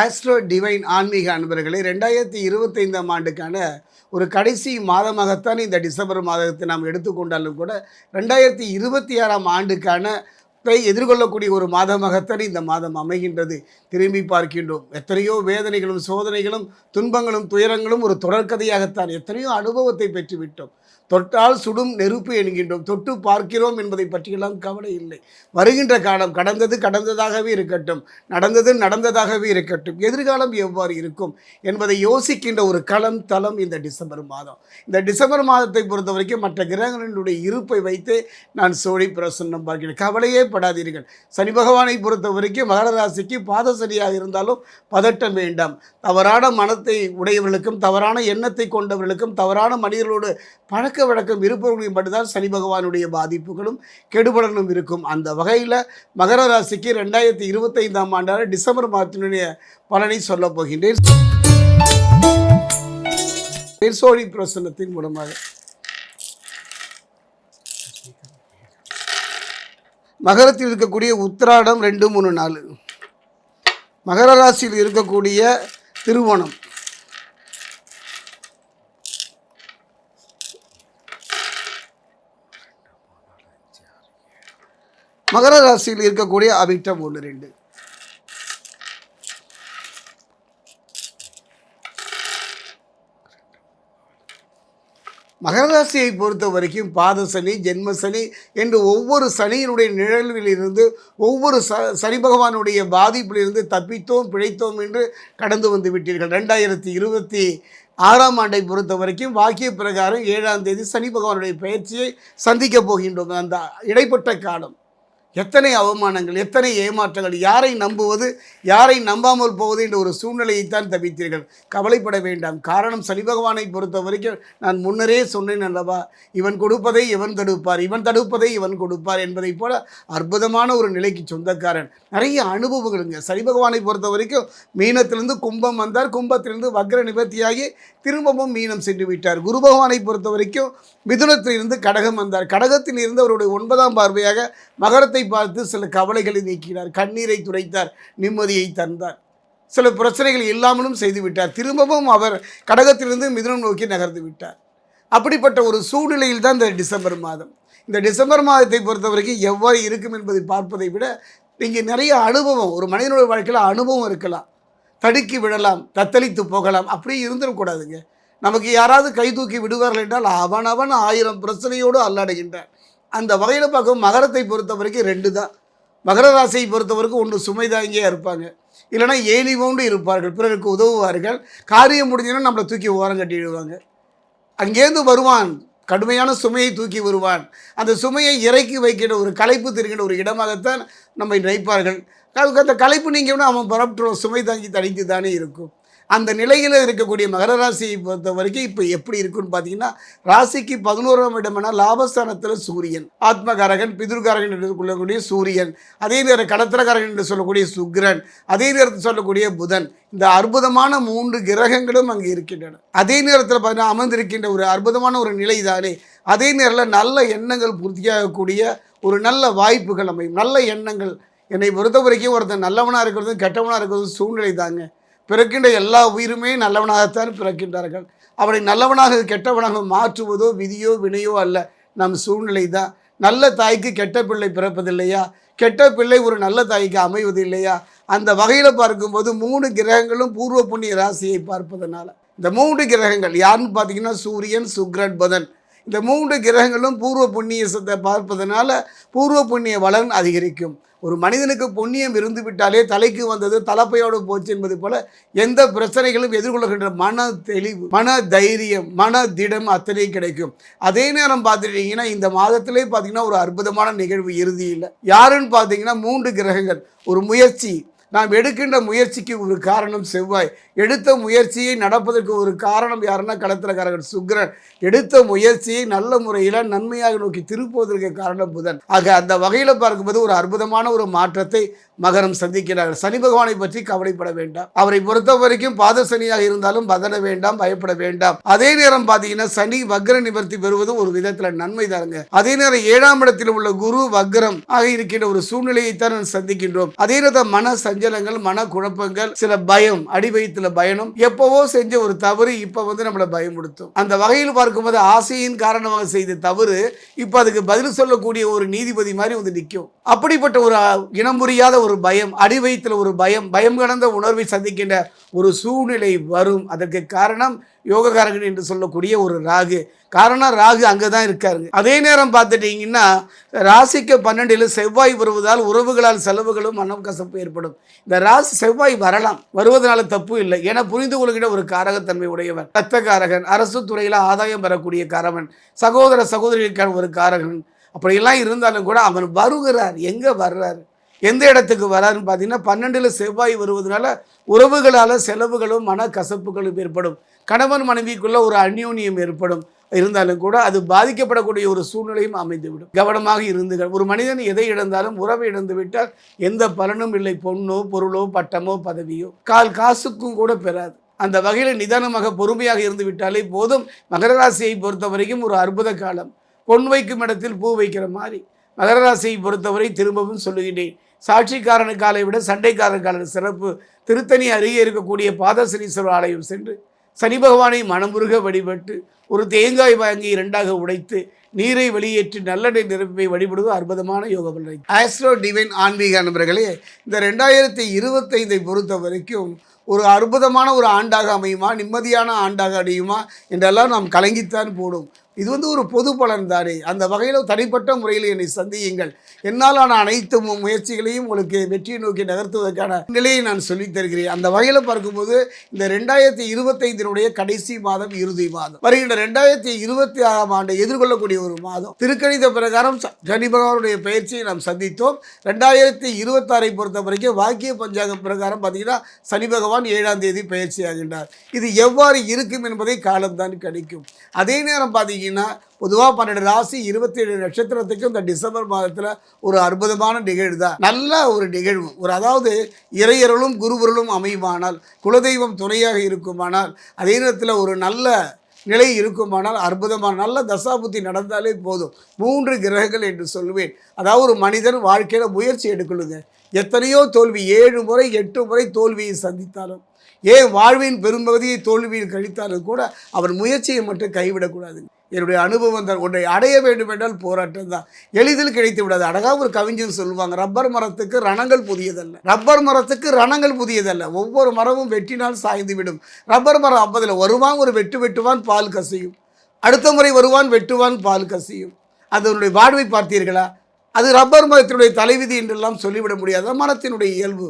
Astro divine ஆன்மீக அன்பர்களே ரெண்டாயிரத்தி இருபத்தைந்தாம் ஆண்டுக்கான ஒரு கடைசி மாதமாகத்தான் இந்த டிசம்பர் மாதத்தை நாம் எடுத்துக்கொண்டாலும் கூட ரெண்டாயிரத்தி இருபத்தி ஆறாம் ஆண்டுக்கான தை எதிர்கொள்ளக்கூடிய ஒரு மாதமாகத்தான் இந்த மாதம் அமைகின்றது. திரும்பி பார்க்கின்றோம். எத்தனையோ வேதனைகளும் சோதனைகளும் துன்பங்களும் துயரங்களும் ஒரு தொடர்கதையாகத்தான் எத்தனையோ அனுபவத்தை பெற்றுவிட்டோம். தொட்டால் சுடும் நெருப்பு என்கின்றோம். தொட்டு பார்க்கிறோம் என்பதை பற்றியெல்லாம் கவலை இல்லை. வருகின்ற காலம் கடந்தது கடந்ததாகவே இருக்கட்டும் நடந்தது நடந்ததாகவே இருக்கட்டும் எதிர்காலம் எவ்வாறு இருக்கும் என்பதை யோசிக்கின்ற ஒரு களம் தளம் இந்த டிசம்பர் மாதம். இந்த டிசம்பர் மாதத்தை பொறுத்த வரைக்கும் மற்ற கிரகங்களினுடைய இருப்பை வைத்து நான் சோழி பிரசன்னம் பார்க்கிறேன். கவலையே படாதீர்கள். சனி பகவானை பொறுத்த வரைக்கும் மகர ராசிக்கு பாத சரியாக இருந்தாலும் பதட்டம் வேண்டாம். தவறான மனத்தை உடையவர்களுக்கும் தவறான எண்ணத்தை கொண்டவர்களுக்கும் தவறான மனிதர்களோடு பழக்க வழக்கம் இருப்பவர்களுக்கு மட்டும்தான் சனி பகவானுடைய பாதிப்புகளும் கெடுபலனும் இருக்கும். அந்த வகையில் மகர ராசிக்கு ரெண்டாயிரத்தி இருபத்தைந்தாம் ஆண்டான டிசம்பர் மாதத்தினுடைய பலனை சொல்லப் போகின்றேன். சோழி பிரசன்னத்தின் மூலமாக. மகரத்தில் இருக்கக்கூடிய உத்திராடம் ரெண்டு மூணு நாலு. மகர ராசியில் இருக்கக்கூடிய திருவோணம். மகர ராசியில் இருக்கக்கூடிய அவிட்டம் ஒன்று ரெண்டு. மகர ராசியை பொறுத்த வரைக்கும் பாத சனி ஜென்ம சனி என்று ஒவ்வொரு சனியினுடைய நிழலில் ஒவ்வொரு ச சனி பகவானுடைய பாதிப்பிலிருந்து தப்பித்தோம் பிழைத்தோம் என்று கடந்து வந்து விட்டீர்கள். ரெண்டாயிரத்தி இருபத்தி ஆறாம் ஆண்டை பொறுத்த வரைக்கும் வாக்கிய பிரகாரம் ஏழாம் தேதி சனி பகவானுடைய பயிற்சியை சந்திக்கப் போகின்றோம். அந்த இடைப்பட்ட காலம். எத்தனை அவமானங்கள் எத்தனை ஏமாற்றங்கள் யாரை நம்புவது யாரை நம்பாமல் போவது என்ற ஒரு சூழ்நிலையைத்தான் தவித்தீர்கள். கவலைப்பட வேண்டாம். காரணம் சனி பகவானை பொறுத்த வரைக்கும் நான் முன்னரே சொன்னேன் அல்லவா? இவன் கொடுப்பதை இவன் தடுப்பார் இவன் தடுப்பதை இவன் கொடுப்பார் என்பதைப் போல அற்புதமான ஒரு நிலைக்கு சொந்தக்காரன். நிறைய அனுபவங்களுங்க சனி பகவானை பொறுத்த வரைக்கும் மீனத்திலிருந்து கும்பம் வந்தார். கும்பத்திலிருந்து வக்ர நிவர்த்தியாகி திரும்பவும் மீனம் சென்று விட்டார். குரு பகவானை பொறுத்த வரைக்கும் மிதுனத்திலிருந்து கடகம் வந்தார். கடகத்தில் இருந்து அவருடைய ஒன்பதாம் பார்வையாக மகரத்தை பார்த்து சில கவலைகளை நீக்கினார் கண்ணீரை துடைத்தார் நிம்மதியை தந்தார். சில பிரச்சனைகள் இல்லாமலும் செய்து விட்டார். திரும்பவும் அவர் கடகத்திலிருந்து மிதுனம் நோக்கி நகர்ந்து விட்டார். அப்படிப்பட்ட ஒரு சூழ்நிலையில் தான் இந்த டிசம்பர் மாதம். இந்த டிசம்பர் மாதத்தை பொறுத்த வரைக்கும் எவ்வாறு இருக்கும் என்பதை பார்ப்பதை விட இங்கே நிறைய அனுபவம் ஒரு மனிதனுடைய வாழ்க்கையில் அனுபவம் இருக்கலாம். தடுக்கி விடலாம் தத்தளித்து போகலாம் அப்படி இருந்துடக்கூடாதுங்க. நமக்கு யாராவது கை தூக்கி விடுவார்கள் என்றால் அவன் அவன் ஆயிரம் பிரச்சனையோடு அல்லாடுகின்றான். அந்த வகையில் பார்க்கும் மகரத்தை பொறுத்த வரைக்கும் ரெண்டு தான். மகர ராசியை பொறுத்த வரைக்கும் ஒன்று சுமை தாங்கியாக இருப்பாங்க. இல்லைன்னா ஏலி போன்று இருப்பார்கள். பிறருக்கு உதவுவார்கள். காரியம் முடிஞ்சுன்னா நம்மளை தூக்கி ஓரம் கட்டிடுவாங்க. அங்கேருந்து வருவான். கடுமையான சுமையை தூக்கி வருவான். அந்த சுமையை இறக்கி வைக்கிற ஒரு களைப்பு தெரிகிற ஒரு இடமாகத்தான் நம்மை நினைப்பார்கள். அதுக்கு அந்த களைப்பு நீங்கள் அவன் பரப்புற சுமை தாங்கி தனித்து தானே இருக்கும். அந்த நிலையில் இருக்கக்கூடிய மகர ராசியை பொறுத்த வரைக்கும் இப்போ எப்படி இருக்குன்னு பார்த்தீங்கன்னா ராசிக்கு பதினோராம் இடம்னா லாபஸ்தானத்தில் சூரியன். ஆத்மகாரகன் பிதுர்காரகன் என்று சொல்லக்கூடிய சூரியன். அதே நேரம் கடத்திரகாரகன் என்று சொல்லக்கூடிய சுக்கிரன். அதே நேரத்தில் சொல்லக்கூடிய புதன். இந்த அற்புதமான மூன்று கிரகங்களும் அங்கே இருக்கின்றன. அதே நேரத்தில் பார்த்தீங்கன்னா அமர்ந்திருக்கின்ற ஒரு அற்புதமான ஒரு நிலை தானே அதே நேரத்தில் நல்ல எண்ணங்கள் பூர்த்தியாகக்கூடிய ஒரு நல்ல வாய்ப்புகள் அமையும். நல்ல எண்ணங்கள். என்னை பொறுத்த வரைக்கும் ஒருத்தன் நல்லவனாக இருக்கிறதும் கெட்டவனாக இருக்கிறதும் சூழ்நிலை தாங்க. பிறக்கின்ற எல்லா உயிருமே நல்லவனாகத்தான் பிறக்கின்றார்கள். அவனை நல்லவனாக கெட்டவனாக மாற்றுவதோ விதியோ வினையோ அல்ல. நம் சூழ்நிலை தான் நல்ல தாய்க்கு கெட்ட பிள்ளை பிறப்பதில்லையா? கெட்ட பிள்ளை ஒரு நல்ல தாய்க்கு அமைவது இல்லையா அந்த வகையில் பார்க்கும்போது மூணு கிரகங்களும் பூர்வ புண்ணிய ராசியை பார்ப்பதனால. இந்த மூன்று கிரகங்கள் யாருன்னு பார்த்தீங்கன்னா சூரியன் சுக்ரன் புதன். இந்த மூன்று கிரகங்களும் பூர்வ புண்ணியத்தை பார்ப்பதனால பூர்வ புண்ணிய வளன் அதிகரிக்கும். ஒரு மனிதனுக்கு புண்ணியம் இருந்து விட்டாலே தலைக்கு வந்தது தலைப்பையோடு போச்சு என்பது போல எந்த பிரச்சனைகளும் எதிர்கொள்கின்ற மன தெளிவு மன தைரியம் மன திடம் அத்தனை கிடைக்கும். அதே நேரம் பார்த்துட்டீங்கன்னா இந்த மாதத்திலே பார்த்தீங்கன்னா ஒரு அற்புதமான நிகழ்வு இறுதியில். யாருன்னு பார்த்தீங்கன்னா மூன்று கிரகங்கள். ஒரு முயற்சி நாம் எடுக்கின்ற முயற்சிக்கு ஒரு காரணம் செவ்வாய். எடுத்த முயற்சியை நடப்பதற்கு ஒரு காரணம் யாருன்னா கடத்திரக்காரர்கள் சுக்கிரன். எடுத்த முயற்சியை நல்ல முறையில் நன்மையாக நோக்கி திருப்புவதற்கு காரணம் புதன். ஆக அந்த வகையில் பார்க்கும்போது ஒரு அற்புதமான ஒரு மாற்றத்தை மகரம் சந்திக்கிறார்கள். சனி பகவானை பற்றி கவலைப்பட வேண்டாம். அவரை பொறுத்த வரைக்கும் பாத சனியாக இருந்தாலும் பதன வேண்டாம் பயப்பட வேண்டாம். அதே நேரம் பார்த்தீங்கன்னா சனி வக்ர நிவர்த்தி பெறுவது ஒரு விதத்தில் நன்மை தாருங்க அதே நேரம் ஏழாம் இடத்தில் உள்ள குரு வக்ரம் ஆக இருக்கின்ற ஒரு சூழ்நிலையைத்தான் சந்திக்கின்றோம். அதே நேரத்தில் மன சஞ்ச சஞ்சலங்கள் மனக்குழப்பங்கள் சில பயம் அடி வயிற்றுல பயணம் எப்பவோ செஞ்ச ஒரு தவறு இப்ப வந்து நம்மளை பயமுடுத்தும் அந்த வகையில் பார்க்கும்போது ஆசையின் காரணமாக செய்த தவறு இப்ப அதுக்கு பதில் சொல்லக்கூடிய ஒரு நீதிபதி மாதிரி வந்து நிற்கும் அப்படிப்பட்ட ஒரு இனம் புரியாத ஒரு பயம் அடி வயிற்றுல ஒரு பயம் பயம் கடந்த உணர்வை சந்திக்கின்ற ஒரு சூழ்நிலை வரும். அதற்கு காரணம் யோககாரகன் என்று சொல்லக்கூடிய ஒரு ராகு. காரணம் ராகு அங்கே தான் இருக்காருங்க. அதே நேரம் பார்த்துட்டிங்கன்னா ராசிக்கு பன்னெண்டில் செவ்வாய் வருவதால் உறவுகளால் செலவுகளும் மனம் கசப்பு ஏற்படும். இந்த ராசி செவ்வாய் வரலாம். வருவதனால தப்பு இல்லை. ஏன்னா புரிந்து கொள்கிற ஒரு காரகத்தன்மை உடையவன். ரத்தக்காரகன் அரசு துறையில் ஆதாயம் பெறக்கூடிய காரவன் சகோதர சகோதரிகளுக்கான ஒரு காரகன். அப்படியெல்லாம் இருந்தாலும் கூட அவன் வருகிறார். எங்கே வர்றாரு? எந்த இடத்துக்கு வராருன்னு பார்த்தீங்கன்னா பன்னெண்டில் செவ்வாய் வருவதனால உறவுகளால் செலவுகளும் மன கசப்புகளும் ஏற்படும். கணவன் மனைவிக்குள்ள ஒரு அந்யோன்யம் ஏற்படும். இருந்தாலும் கூட அது பாதிக்கப்படக்கூடிய ஒரு சூழ்நிலையும் அமைந்துவிடும். கவனமாக இருந்துகள். ஒரு மனிதன் எதை இழந்தாலும் உறவை இழந்து விட்டால் எந்த பலனும் இல்லை. பொண்ணோ பொருளோ பட்டமோ பதவியோ. கால் காசுக்கும் கூட பெறாது. அந்த வகையில் நிதானமாக பொறுமையாக இருந்து விட்டாலே போதும். மகர ராசியை பொறுத்த வரைக்கும் ஒரு அற்புத காலம். பொன் வைக்கும் இடத்தில் பூ வைக்கிற மாதிரி. மகர ராசியை பொறுத்தவரை திரும்பவும் சொல்லுகின்றேன். சாட்சிக்காரனுக்காலை விட சண்டைக்காரன் கால சிறப்பு. திருத்தணி அருகே இருக்கக்கூடிய பாதசனீஸ்வரர் ஆலயம் சென்று சனி பகவானை மனமுருக வழிபட்டு ஒரு தேங்காய் வாங்கி இரண்டாக உடைத்து நீரை வெளியேற்றி நல்லெண்ணெய் நிரப்பை வழிபடுவது அற்புதமான யோக பலனை. ஆஸ்ட்ரோ டிவைன் ஆன்மீக நண்பர்களே இந்த ரெண்டாயிரத்தி இருபத்தைந்தை பொறுத்த வரைக்கும் ஒரு அற்புதமான ஒரு ஆண்டாக அமையுமா? நிம்மதியான ஆண்டாக அடையுமா? என்றெல்லாம் நாம் கலங்கித்தான் போடும் இது வந்து ஒரு பொது பலன் தானே. அந்த வகையில் தனிப்பட்ட முறையில் என்னை சந்தியுங்கள். என்னாலான அனைத்து முயற்சிகளையும் உங்களுக்கு வெற்றியை நோக்கி நகர்த்துவதற்கான நிலையை நான் சொல்லித் தருகிறேன். அந்த வகையில் பார்க்கும்போது இந்த ரெண்டாயிரத்தி இருபத்தைந்தினுடைய கடைசி மாதம் இறுதி மாதம். வருகின்ற ரெண்டாயிரத்தி இருபத்தி ஆறாம் ஆண்டை எதிர்கொள்ளக்கூடிய ஒரு மாதம். திருக்கணித பிரகாரம் சனி பகவானுடைய பயிற்சியை நாம் சந்தித்தோம். ரெண்டாயிரத்தி இருபத்தாறை பொறுத்த வரைக்கும் வாக்கிய பஞ்சாங்க பிரகாரம் பார்த்தீங்கன்னா சனி பகவான் ஏழாம் தேதி பயிற்சி ஆகின்றார் இது எவ்வாறு இருக்கும் என்பதை காலம்தான் கிடைக்கும் அதே நேரம் பார்த்தீங்கன்னா பொதுவாக பன்னெண்டு ராசி இருபத்தி ஏழு நட்சத்திரத்துக்கும் இந்த டிசம்பர் மாதத்தில் ஒரு அற்புதமான நிகழ்வு தான். நல்ல ஒரு நிகழ்வு. ஒரு அதாவது இறையருளும் குருவருளும் அமையுமானால் குலதெய்வம் துணையாக இருக்குமானால் அதே நேரத்தில் ஒரு நல்ல நிலை இருக்குமானால் அற்புதமான நல்ல தசாபுத்தி நடந்தாலே போதும். மூன்று கிரகங்கள் என்று சொல்லுவேன். அதாவது ஒரு மனிதன் வாழ்க்கையில் முயற்சி எடுக்கணுங்க. எத்தனையோ தோல்வி ஏழு முறை எட்டு முறை தோல்வியை சந்தித்தாலும் ஏன் வாழ்வின் பெரும்பகுதியை தோல்வியில் கழித்தாலும் கூட அவர் முயற்சியை மட்டும் கைவிடக்கூடாது என்னுடைய அனுபவம் தான். ஒன்றை அடைய வேண்டும் என்றால் போராட்டம் தான். எளிதில் கிடைத்து விடாது. அழகாக ஒரு கவிஞர் சொல்லுவாங்க ரப்பர் மரத்துக்கு ரணங்கள் புதியதல்ல. ரப்பர் மரத்துக்கு ரணங்கள் புதியதல்ல. ஒவ்வொரு மரமும் வெட்டினால் சாய்ந்து விடும். ரப்பர் மரம் அப்பதில் வருவான் ஒரு வெட்டு வெட்டுவான் பால் கசியும். அடுத்த முறை வருவான் வெட்டுவான் பால் கசியும். அதனுடைய வாழ்வை பார்த்தீர்களா? அது ரப்பர் மரத்தினுடைய தலைவிதி என்றெல்லாம் சொல்லிவிட முடியாது. மரத்தினுடைய இயல்பு.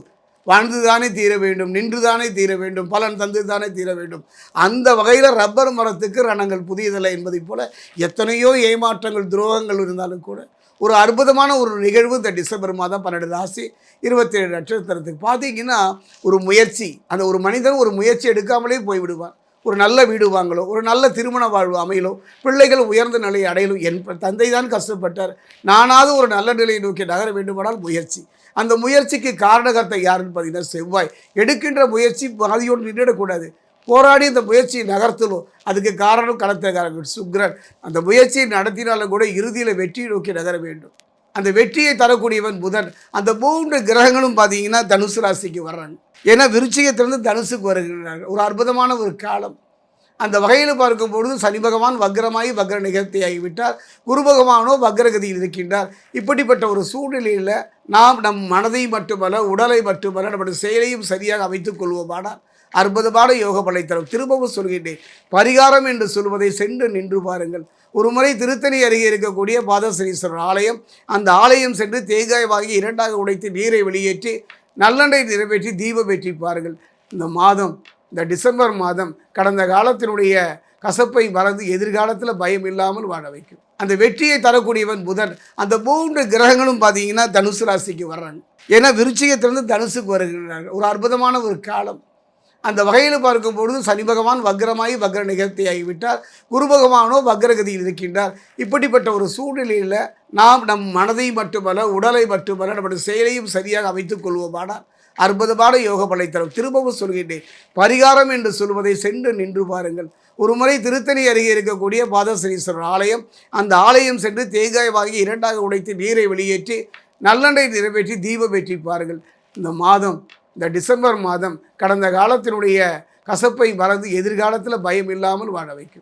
வாழ்ந்துதானே தீர வேண்டும் நின்றுதானே தீர வேண்டும் பலன் தந்து தானே தீர வேண்டும். அந்த வகையில் ரப்பர் மரத்துக்கு ரணங்கள் புதியதில்லை என்பதைப் போல எத்தனையோ ஏமாற்றங்கள் துரோகங்கள் இருந்தாலும் கூட ஒரு அற்புதமான ஒரு நிகழ்வு இந்த டிசம்பர் மாதம் பன்னெண்டு ராசி இருபத்தேழு நட்சத்திரத்துக்கு. பார்த்தீங்கன்னா ஒரு முயற்சி அந்த ஒரு மனிதன் ஒரு முயற்சி எடுக்காமலே போய்விடுவான். ஒரு நல்ல வீடு வாங்கலோ ஒரு நல்ல திருமண வாழ்வு அமையலோ பிள்ளைகள் உயர்ந்த நிலையை அடையலும் என் தந்தை தான் கஷ்டப்பட்டார். நானாவது ஒரு நல்ல நிலையை நோக்கி நகர வேண்டுமானால் முயற்சி. அந்த முயற்சிக்கு காரணகர்த்தை யாருன்னு பார்த்தீங்கன்னா செவ்வாய். எடுக்கின்ற முயற்சி பாதியோடு நின்றுடக்கூடாது. போராடி அந்த முயற்சியை நகர்த்தணும். அதுக்கு காரணம் களத்திரக்காரர்கள் சுக்ரன். அந்த முயற்சியை நடத்தினாலும் கூட இறுதியில் வெற்றியை நோக்கி நகர வேண்டும். அந்த வெற்றியை தரக்கூடியவன் புதன். அந்த மூன்று கிரகங்களும் பார்த்தீங்கன்னா தனுசு ராசிக்கு வர்றாங்க. ஏன்னா விருச்சிகத்திலிருந்து தனுசுக்கு வருகிறார்கள். ஒரு அற்புதமான ஒரு காலம். அந்த வகையில் பார்க்கும்பொழுது சனி பகவான் வக்ரமாகி வக்ர நிகழ்த்தியாகிவிட்டார். குரு பகவானோ வக்ரகதியில் இருக்கின்றார். இப்படிப்பட்ட ஒரு சூழ்நிலையில் நாம் நம் மனதை மட்டுமல்ல உடலை மட்டுமல்ல நம்முடைய செயலையும் சரியாக அமைத்துக் கொள்வோமானால் அற்புதமான யோக படைத்தரம் திரும்பவும் சொல்கின்றேன். பரிகாரம் என்று சொல்வதை சென்று நின்று பாருங்கள். ஒரு முறை திருத்தணி அருகே இருக்கக்கூடிய பாதசனீஸ்வரர் ஆலயம் அந்த ஆலயம் சென்று தேங்காய் வாங்கி இரண்டாக உடைத்து நீரை வெளியேற்றி நல்லெண்ணெய் நிறைவேற்றி தீபம் ஏற்றி பாருங்கள். இந்த மாதம் இந்த டிசம்பர் மாதம் கடந்த காலத்தினுடைய கசப்பை மறந்து எதிர்காலத்தில் பயம் இல்லாமல் வாழ வைக்கும். அந்த வெற்றியை தரக்கூடியவன் புதன். அந்த மூன்று கிரகங்களும் பார்த்தீங்கன்னா தனுசு ராசிக்கு வர்றாங்க. ஏன்னா விருச்சிகத்திலிருந்து தனுசுக்கு வருகிறார்கள். ஒரு அற்புதமான ஒரு காலம். அந்த வகையில் பார்க்கும் பொழுது சனி பகவான் வக்ரமாகி வக்ர நிகழ்த்தியாகிவிட்டார். குரு பகவானோ வக்ரகதியில் இருக்கின்றார். இப்படிப்பட்ட ஒரு சூழ்நிலையில் நாம் நம் மனதை மட்டுமல்ல உடலை மட்டுமல்ல நம்முடைய செயலையும் சரியாக அமைத்துக் கொள்வோமானால் அற்புதமான யோக படைத்தரம் திரும்பவும் சொல்கின்றேன். பரிகாரம் என்று சொல்வதை சென்று நின்று பாருங்கள். ஒரு முறை திருத்தணி அருகே இருக்கக்கூடிய பாதசனீஸ்வரர் ஆலயம் அந்த ஆலயம் சென்று தேங்காய் வாங்கி இரண்டாக உடைத்து நீரை வெளியேற்றி நல்லெண்ணெய் நிறைவேற்றி தீபம் வெற்றி பாருங்கள். இந்த மாதம் இந்த டிசம்பர் மாதம் கடந்த காலத்தினுடைய கசப்பை மறந்து எதிர்காலத்தில் பயம் இல்லாமல் வாழ வைக்கும்.